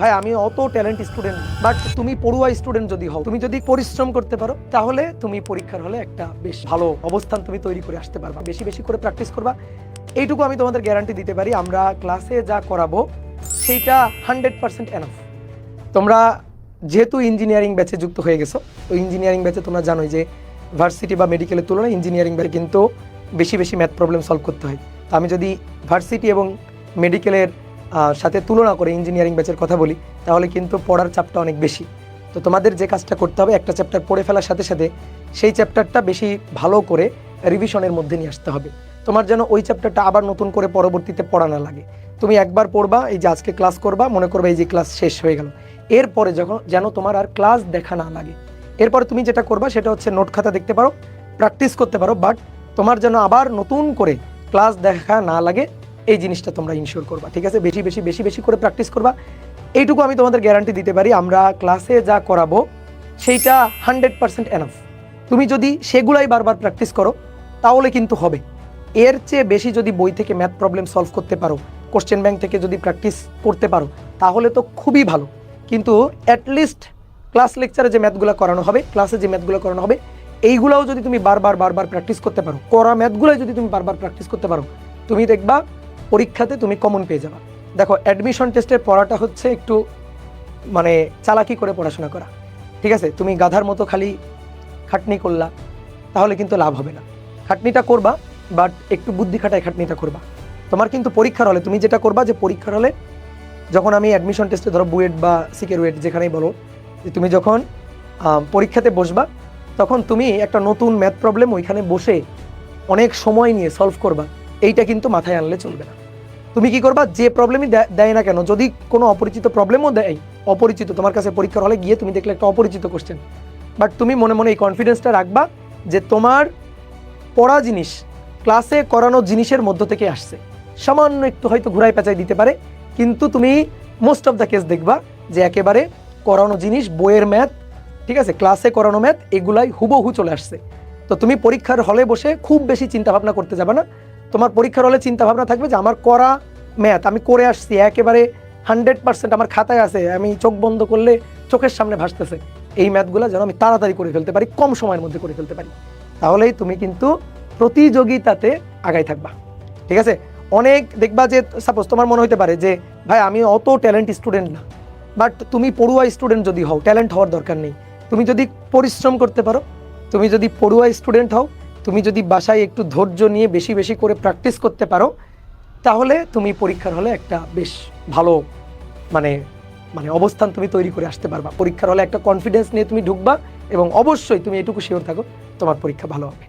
ভাই, আমি অত ট্যালেন্ট স্টুডেন্ট বাট তুমি পড়ুয়া স্টুডেন্ট যদি হও, তুমি যদি পরিশ্রম করতে পারো, তাহলে তুমি পরীক্ষার হলে একটা বেশ ভালো অবস্থান তুমি তৈরি করে আসতে পারবা। বেশি বেশি করে প্র্যাকটিস করবা। এইটুকু আমি তোমাদের গ্যারান্টি দিতে পারি, আমরা ক্লাসে যা করাবো, সেইটা হান্ড্রেড পার্সেন্ট এনাফ তোমরা যেহেতু ইঞ্জিনিয়ারিং ব্যাচে যুক্ত হয়ে গেছো, তো ইঞ্জিনিয়ারিং ব্যাচে তোমরা জানোই যে ভার্সিটি বা মেডিকেলের তুলনায় ইঞ্জিনিয়ারিং ব্যাচে কিন্তু বেশি বেশি ম্যাথ প্রবলেম সলভ করতে হয়। তো আমি যদি ভার্সিটি এবং মেডিকেলের সাথে তুলনা করে ইঞ্জিনিয়ারিং ব্যাচের কথা বলি, তাহলে কিন্তু পড়ার চাপটা অনেক বেশি। তো তোমাদের যে কাজটা করতে হবে, একটা চ্যাপ্টার পড়ে ফেলার সাথে সাথে সেই চ্যাপ্টারটা বেশি ভালো করে রিভিশনের মধ্যে নিয়ে আসতে হবে। তোমার যেন ওই চ্যাপ্টারটা আবার নতুন করে পরবর্তীতে পড়া না লাগে। তুমি একবার পড়বা, এই যে আজকে ক্লাস করবা, মনে করবে এই যে ক্লাস শেষ হয়ে গেল। এরপরে যখন, যেন তোমার আর ক্লাস দেখা না লাগে। এরপরে তুমি যেটা করবা, সেটা হচ্ছে নোট খাতা দেখতে পারো প্র্যাকটিস করতে পারো বাট তোমার যেন আবার নতুন করে ক্লাস দেখা না লাগে এই জিনিসটা তোমরা ইনশিওর করবা, ঠিক আছে? বেশি বেশি বেশি বেশি করে প্র্যাকটিস করবা। এইটুকু আমি তোমাদের গ্যারান্টি দিতে পারি, আমরা ক্লাসে যা করাবো, সেইটা হান্ড্রেড পার্সেন্ট এনাফ তুমি যদি সেগুলাই বারবার প্র্যাকটিস করো, তাহলে কিন্তু হবে। এর চেয়ে বেশি যদি বই থেকে ম্যাথ প্রবলেম সলভ করতে পারো কোশ্চেন ব্যাংক থেকে যদি প্র্যাকটিস করতে পারো, তাহলে তো খুবই ভালো। কিন্তু অ্যাটলিস্ট ক্লাস লেকচারে যে ম্যাথগুলো করানো হবে ক্লাসে যে ম্যাথগুলো করানো হবে, এইগুলাও যদি তুমি বারবার বারবার প্র্যাকটিস করতে পারো, করা ম্যাথগুলো যদি তুমি বারবার প্র্যাকটিস করতে পারো, তুমি দেখবা পরীক্ষাতে তুমি কমন পেয়ে যাবা। দেখো অ্যাডমিশন টেস্টের পড়াটা হচ্ছে একটু মানে চালাকি করে পড়াশোনা করা। ঠিক আছে? তুমি গাধার মতো খালি খাটনি করলা, তাহলে কিন্তু লাভ হবে না। খাটনিটা করবা বাট একটু বুদ্ধি খাটায় খাটনিটা করবা। তোমার কিন্তু পরীক্ষার হলে, তুমি যেটা করবা যে পরীক্ষার হলে যখন আমি অ্যাডমিশন টেস্টে ধরো বুয়েট বা সিকের ওয়েট যেখানেই বলো, যে তুমি যখন পরীক্ষাতে বসবা, তখন তুমি একটা নতুন ম্যাথ প্রবলেম ওইখানে বসে অনেক সময় নিয়ে সলভ করবা। এইটা কিন্তু মাথায় আনলে চলবে না। তুমি কি করবা? যে প্রবলেমই দেয় না কেন, যদি কোনো অপরিচিত প্রবলেমও দেয়, অপরিচিত, তোমার কাছে পরীক্ষার হলে গিয়ে তুমি দেখলে একটা অপরিচিত কোশ্চেন বাট তুমি মনে মনে এই কনফিডেন্সটা রাখবা যে তোমার পড়া জিনিস ক্লাসে করানো জিনিসের মধ্য থেকে আসছে। সামান্য একটু হয়তো ঘুরাই পেঁচাই দিতে পারে, কিন্তু তুমি মোস্ট অফ দ্য কেস দেখবা যে একেবারে করানো জিনিস, বইয়ের ম্যাথ ঠিক আছে ক্লাসে করানো ম্যাথ এগুলাই হুবহু চলে আসছে। তো তুমি পরীক্ষার হলে বসে খুব বেশি চিন্তা ভাবনা করতে যাবে না। তোমার পরীক্ষার হলে চিন্তা ভাবনা থাকবে যে আমার করা ম্যাথ আমি করে আসছি, একেবারে হান্ড্রেড পার্সেন্ট আমার খাতায় আছে, আমি চোখ বন্ধ করলে চোখের সামনে ভাসতেছে। এই ম্যাথগুলো যেন আমি তাড়াতাড়ি করে ফেলতে পারি, কম সময়ের মধ্যে করে ফেলতে পারি। তাহলেই তুমি কিন্তু প্রতিযোগিতাতে আগাই থাকবা। ঠিক আছে? অনেক দেখবা যে সাপোজ তোমার মনে হতে পারে যে, ভাই, আমি অত ট্যালেন্ট স্টুডেন্ট না। বাট তুমি পড়ুয়া স্টুডেন্ট যদি হও ট্যালেন্ট হওয়ার দরকার নেই। তুমি যদি পরিশ্রম করতে পারো, তুমি যদি পড়ুয়া স্টুডেন্ট হও তুমি যদি বাসায় একটু ধৈর্য নিয়ে বেশি বেশি করে প্র্যাকটিস করতে পারো, তাহলে তুমি পরীক্ষার হলে একটা বেশ ভালো মানে মানে অবস্থান তুমি তৈরি করে আসতে পারবা। পরীক্ষার হলে একটা কনফিডেন্স নিয়ে তুমি ঢুকবা এবং অবশ্যই তুমি এটুকু শিওর থাকো, তোমার পরীক্ষা ভালো হবে।